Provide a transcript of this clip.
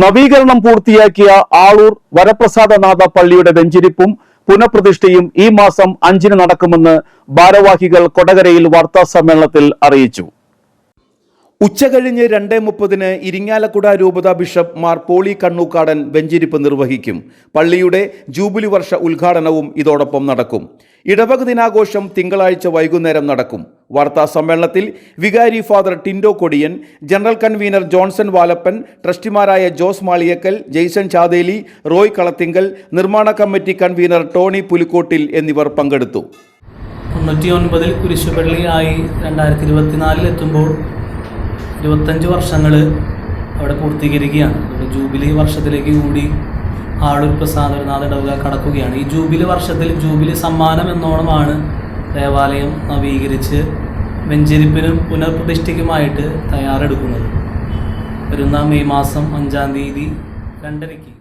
നവീകരണം പൂർത്തിയാക്കിയ ആളൂർ വരപ്രസാദനാഥ പള്ളിയുടെ വെഞ്ചിരിപ്പും പുനഃപ്രതിഷ്ഠയും ഈ മാസം അഞ്ചിന് നടക്കുമെന്ന് ഭാരവാഹികൾ കൊടകരയിൽ വാർത്താ സമ്മേളനത്തിൽ അറിയിച്ചു. ഉച്ചകഴിഞ്ഞ് രണ്ടേ മുപ്പതിന് ഇരിങ്ങാലക്കുട രൂപത ബിഷപ്പ് മാർ പോളി കണ്ണൂക്കാടൻ വെഞ്ചിരിപ്പ് നിർവഹിക്കും. പള്ളിയുടെ ജൂബിലി വർഷ ഉദ്ഘാടനവും ഇതോടൊപ്പം നടക്കും. ഇടവക ദിനാഘോഷം തിങ്കളാഴ്ച വൈകുന്നേരം നടക്കും. വാർത്താ സമ്മേളനത്തിൽ വികാരി father Tindo Kodiyan general convener Johnson Valappan ട്രസ്റ്റിമാരായ Jose Maliyakkal Jaison Chatheli Roy Kalathinkal നിർമ്മാണ കമ്മിറ്റി കൺവീനർ ടോണി പുലിക്കോട്ടിൽ എന്നിവർ പങ്കെടുത്തു. തൊണ്ണൂറ്റി ഒൻപതിൽ കുരിശുപള്ളി ആയി രണ്ടായിരത്തി ഇരുപത്തിനാലിൽ എത്തുമ്പോൾ ഇരുപത്തഞ്ച് വർഷങ്ങൾ അവിടെ പൂർത്തീകരിക്കുകയാണ്. ജൂബിലി വർഷത്തിലേക്ക് കൂടി ആളൂർ പ്രസാദനാഥ ഇടവുക കടക്കുകയാണ്. ഈ ജൂബിലി വർഷത്തിൽ ജൂബിലി സമ്മാനം എന്നോണമാണ് ദേവാലയം നവീകരിച്ച് വെഞ്ചരിപ്പിനും പുനഃപ്രതിഷ്ഠയ്ക്കുമായിട്ട് തയ്യാറെടുക്കുന്നത്. വരുന്ന മെയ് മാസം അഞ്ചാം തീയതി രണ്ടരയ്ക്ക്.